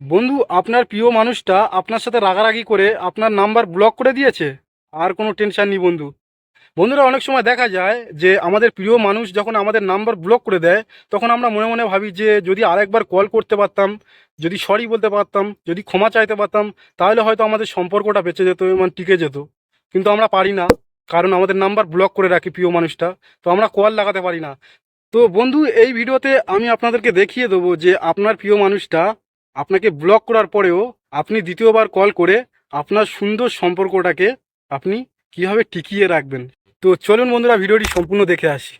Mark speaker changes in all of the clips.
Speaker 1: বন্ধু, আপনার প্রিয় মানুষটা আপনার সাথে রাগারাগি করে আপনার নাম্বার ব্লক করে দিয়েছে। আর কোনো টেনশন নেই বন্ধু। বন্ধুরা, অনেক সময় দেখা যায় যে আমাদের প্রিয় মানুষ যখন আমাদের নাম্বার ব্লক করে দেয়, তখন আমরা মনে মনে ভাবি যে যদি আরেকবার কল করতে পারতাম, যদি সরি বলতে পারতাম, যদি ক্ষমা চাইতে পারতাম, তাহলে হয়তো আমাদের সম্পর্কটা বেঁচে যেত এবং টিকে যেত। কিন্তু আমরা পারি না, কারণ আমাদের নাম্বার ব্লক করে রাখি প্রিয় মানুষটা, তো আমরা কল লাগাতে পারি না। তো বন্ধু, এই ভিডিওতে আমি আপনাদেরকে দেখিয়ে দেবো যে আপনার প্রিয় মানুষটা আপনাকে ব্লক করার পরেও আপনি দ্বিতীয়বার কল করে আপনার সুন্দর সম্পর্কটাকে আপনি কীভাবে টিকিয়ে রাখবেন। তো চলুন বন্ধুরা, ভিডিওটি সম্পূর্ণ দেখে আসি।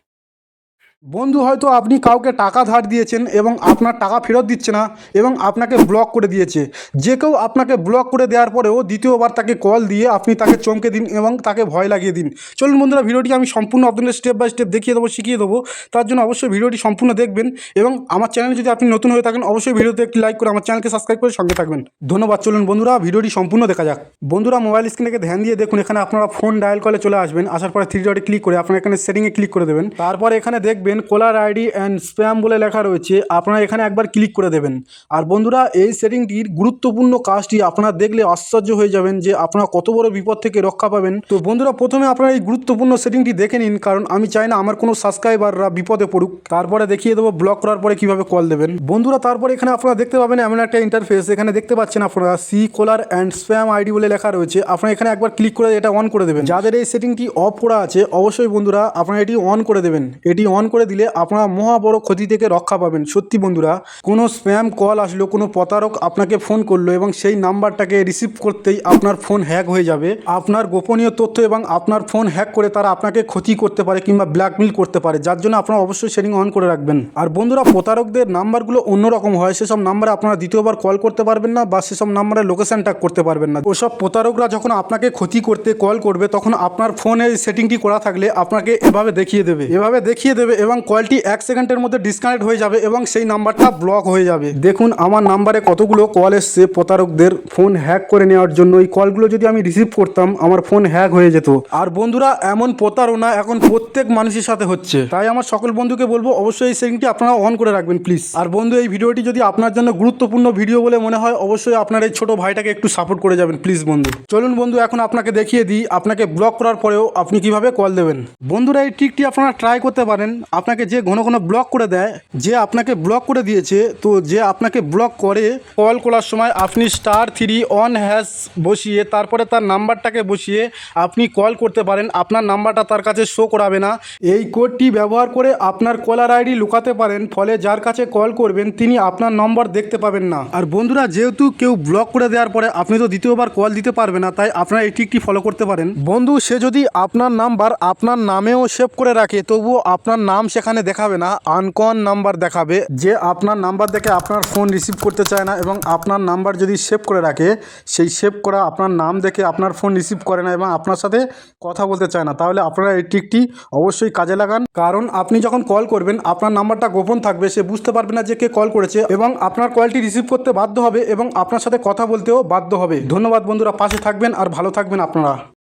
Speaker 1: বন্ধু, হয়তো আপনি কাউকে টাকা ধার দিয়েছেন এবং আপনার টাকা ফেরত দিচ্ছে না এবং আপনাকে ব্লক করে দিয়েছে। যে কেউ আপনাকে ব্লক করে দেওয়ার পরেও দ্বিতীয়বার তাকে কল দিয়ে আপনি তাকে চমকে দিন এবং তাকে ভয় লাগিয়ে দিন। চলুন বন্ধুরা, ভিডিওটি আমি সম্পূর্ণ আপনাদের স্টেপ বাই স্টেপ দেখিয়ে দেবো, শিখিয়ে দেবো। তার জন্য অবশ্যই ভিডিওটি সম্পূর্ণ দেখবেন এবং আমার চ্যানেলে যদি আপনি নতুন হয়ে থাকেন, অবশ্যই ভিডিওতে একটি লাইক করে আমার চ্যানেলকে সাবস্ক্রাইব করে সঙ্গে থাকবেন। ধন্যবাদ। চলুন বন্ধুরা, ভিডিওটি সম্পূর্ণ দেখা যাক। বন্ধুরা মোবাইল স্ক্রিনে ধ্যান দিয়ে দেখুন, এখানে আপনারা ফোন ডায়াল কলে চলে আসবেন। আসার পরে থ্রি ডটে ক্লিক করে আপনারা এখানে সেটিংয়ে ক্লিক করে দেবেন। তারপরে এখানে দেখবেন কোলার আইডি অ্যান্ড স্প্যাম বলে লেখা রয়েছে, আপনারা এখানে একবার ক্লিক করে দেবেন। আর বন্ধুরা, এই সেটিংটির গুরুত্বপূর্ণ কাজটি আপনারা দেখলে আশ্চর্য হয়ে যাবেন যে আপনারা কত বড় বিপদ থেকে রক্ষা পাবেন। তো বন্ধুরা, প্রথমে আপনারা এই গুরুত্বপূর্ণ সেটিংটি দেখে নিন, কারণ আমি চাই না আমার কোনো সাবস্ক্রাইবাররা বিপদে পড়ুক। তারপরে দেখিয়ে দেবো ব্লক করার পরে কীভাবে কল দেবেন। বন্ধুরা, তারপরে এখানে আপনারা দেখতে পাবেন এমন একটা ইন্টারফেস এখানে দেখতে পাচ্ছেন আপনারা C caller and spam ID বলে লেখা রয়েছে। আপনারা এখানে একবার ক্লিক করে এটা অন করে দেবেন। যাদের এই সেটিংটি অফ করা আছে, অবশ্যই বন্ধুরা, আপনারা এটি অন করে দেবেন। এটি অন করে দিলে আপনারা মহা বড় ক্ষতি থেকে রক্ষা পাবেন। সত্যি বন্ধুরা, কোনো স্প্যাম কল আসলো, কোনো প্রতারক আপনাকে ফোন করল এবং সেই নাম্বারটাকে রিসিভ করতেই আপনার ফোন হ্যাক হয়ে যাবে। আপনার গোপনীয় তথ্য এবং আপনার ফোন হ্যাক করে তারা আপনাকে ক্ষতি করতে পারে কিংবা ব্ল্যাকমেল করতে পারে, যার জন্য আপনারা অবশ্যই সেটিং অন করে রাখবেন। আর বন্ধুরা, প্রতারকদের নাম্বারগুলো অন্যরকম হয়, সেসব নাম্বারে আপনারা দ্বিতীয়বার কল করতে পারবেন না বা সেসব নাম্বারে লোকেশন ট্যাগ করতে পারবেন না। ওসব প্রতারকরা যখন আপনাকে ক্ষতি করতে কল করবে, তখন আপনার ফোনে সেটিংটি করা থাকলে আপনাকে এভাবে দেখিয়ে দেবে। এভাবে দেখিয়ে দেবে এবং কলটি এক সেকেন্ডের মধ্যে ডিসকানেক্ট হয়ে যাবে এবং সেই নাম্বারটা ব্লক হয়ে যাবে। দেখুন, আমার নাম্বারে কতগুলো কল এসছে প্রতারকদের ফোন হ্যাক করে নেওয়ার জন্য। এই কলগুলো যদি আমি রিসিভ করতাম, আমার ফোন হ্যাক হয়ে যেত। আর বন্ধুরা, এমন প্রতারণা এখন প্রত্যেক মানুষের সাথে হচ্ছে। তাই আমার সকল বন্ধুকে বলব, অবশ্যই এই সেটিংটি আপনারা অন করে রাখবেন প্লিজ আর বন্ধু, এই ভিডিওটি যদি আপনার জন্য গুরুত্বপূর্ণ ভিডিও বলে মনে হয়, অবশ্যই আপনার এই ছোট ভাইটাকে একটু সাপোর্ট করে যাবেন প্লিজ বন্ধু। চলুন বন্ধু, এখন আপনাকে দেখিয়ে দিই, আপনাকে ব্লক করার পরেও আপনি কীভাবে কল দেবেন। বন্ধুরা, এই ট্রিকটি আপনারা ট্রাই করতে পারেন। আপনাকে যে ঘন ঘন ব্লক করে দেয়, যে আপনাকে ব্লক করে দিয়েছে, তো যে আপনাকে ব্লক করে কল করার সময় আপনি স্টার থ্রি অন হ্যাশ বসিয়ে, তারপরে তার নাম্বারটাকে বসিয়ে আপনি কল করতে পারেন। আপনার নাম্বারটা তার কাছে শো করাবে না। এই কোডটি ব্যবহার করে আপনার কলার আইডি লুকাতে পারেন, ফলে যার কাছে কল করবেন, তিনি আপনার নম্বর দেখতে পাবেন না। আর বন্ধুরা, যেহেতু কেউ ব্লক করে দেওয়ার পরে আপনি তো দ্বিতীয়বার কল দিতে পারবে না, তাই আপনারা এই ট্রিকটি ফলো করতে পারেন। বন্ধু, সে যদি আপনার নাম্বার আপনার নামেও সেভ করে রাখে, তবুও আপনার নাম সেখানে দেখাবে না, আনকন নাম্বার দেখাবে। যে আপনার নাম্বার দেখে আপনার ফোন রিসিভ করতে চায় না এবং আপনার নাম্বার যদি সেভ করে রাখে, সেই সেভ করা আপনার নাম দেখে আপনার ফোন রিসিভ করে না এবং আপনার সাথে কথা বলতে চায় না, তাহলে আপনারা এই ট্রিকটি অবশ্যই কাজে লাগান। কারণ আপনি যখন কল করবেন, আপনার নাম্বারটা গোপন থাকবে, সে বুঝতে পারবে না যে কে কল করেছে এবং আপনার কলটি রিসিভ করতে বাধ্য হবে এবং আপনার সাথে কথা বলতেও বাধ্য হবে। ধন্যবাদ বন্ধুরা, পাশে থাকবেন আর ভালো থাকবেন আপনারা।